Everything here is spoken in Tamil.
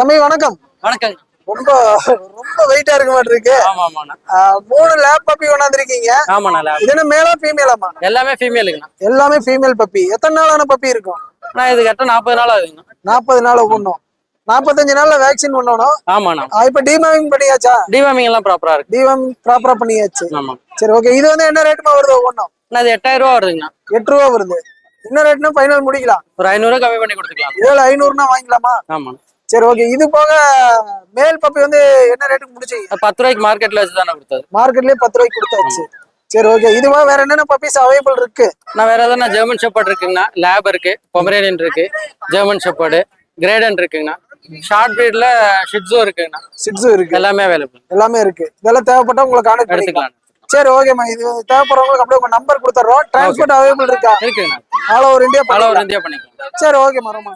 தம்பி வணக்கம். வணக்கங்க ரொம்ப ரொம்ப வெயிட்டா இருக்க மாதிரி இருக்கு. மூணு லேப் பப்பி கொண்டாந்துருக்கீங்க. இது என்ன மேலா ஃபீமேலாமா எல்லாமே ஃபீமேலுங்கண்ணா எல்லாமே ஃபீமேல் பப்பி எத்தனை நாளான பப்பி இருக்கும்? நான் இது கரெக்டாக நாற்பது நாள் ஆகுதுங்கண்ணா. நாற்பது நாள் ஒண்ணும் நாற்பத்தஞ்சு நாள்ல வேக்சின் பண்ணணும் ஆமாண்ணா. இப்ப டிமாவிங் பண்ணியாச்சா? டிவாமிங் எல்லாம் ப்ராப்பரா இருக்கு. டிமாம் ப்ராப்பரா பண்ணியாச்சு. ஆமா சரி ஓகே இது வந்து என்ன ரேட்டுமா வருது ஒவ்வொன்றும்? எட்டாயிரம் ரூபா வருதுங்கண்ணா. எட்டு ரூபா வருது. என்ன ரேட்னா ஃபைனல் முடிக்கலாம். ஒரு ஐநூறுரூவா கம்மி பண்ணி கொடுத்துக்கலாம். ஏழு ஐநூறுனா வாங்கிக்கலாமா? ஆமாண்ணா சரி ஓகே இது போக மேல் பப்பி வந்து என்ன ரேட்டுக்கு முடிச்சீங்க அது பத்து ரூபாய்க்கு மார்க்கெட்ல வச்சு தானே கொடுத்தது. மார்க்கெட்லயே பத்து ரூபாய்க்கு கொடுத்தாச்சு. சரி ஓகே இதுவா வேற என்னென்ன பப்பீஸ் அவைலபிள் இருக்கு? நான் வேற எதனா ஜெர்மன் ஷெப்பர்ட் இருக்குங்கண்ணா. லேப் இருக்கு. பொமரேனியன் இருக்கு. ஜெர்மன் ஷெப்பர்டு கிரேடன் இருக்குங்கண்ணா. ஷார்ட் பிரீட்ல ஷிட்ஸோ இருக்குங்கண்ணா. சிக்ஸும் இருக்கு. எல்லாமே அவைலபிள் எல்லாமே இருக்கு. இதெல்லாம் தேவைப்பட்டா உங்களுக்கு கான்டாக்ட் எடுத்துக்கலாம். சரி ஓகேம்மா இது தேவைப்படுறவங்களுக்கு அப்படியே உங்க நம்பர் கொடுத்துறோம். டிரான்ஸ்போர்ட் அவைலபிள் இருக்கா? இருக்குங்கண்ணா. All over India all over India பண்ணிக்கலாம். சரி ஓகேம்மா ரொம்ப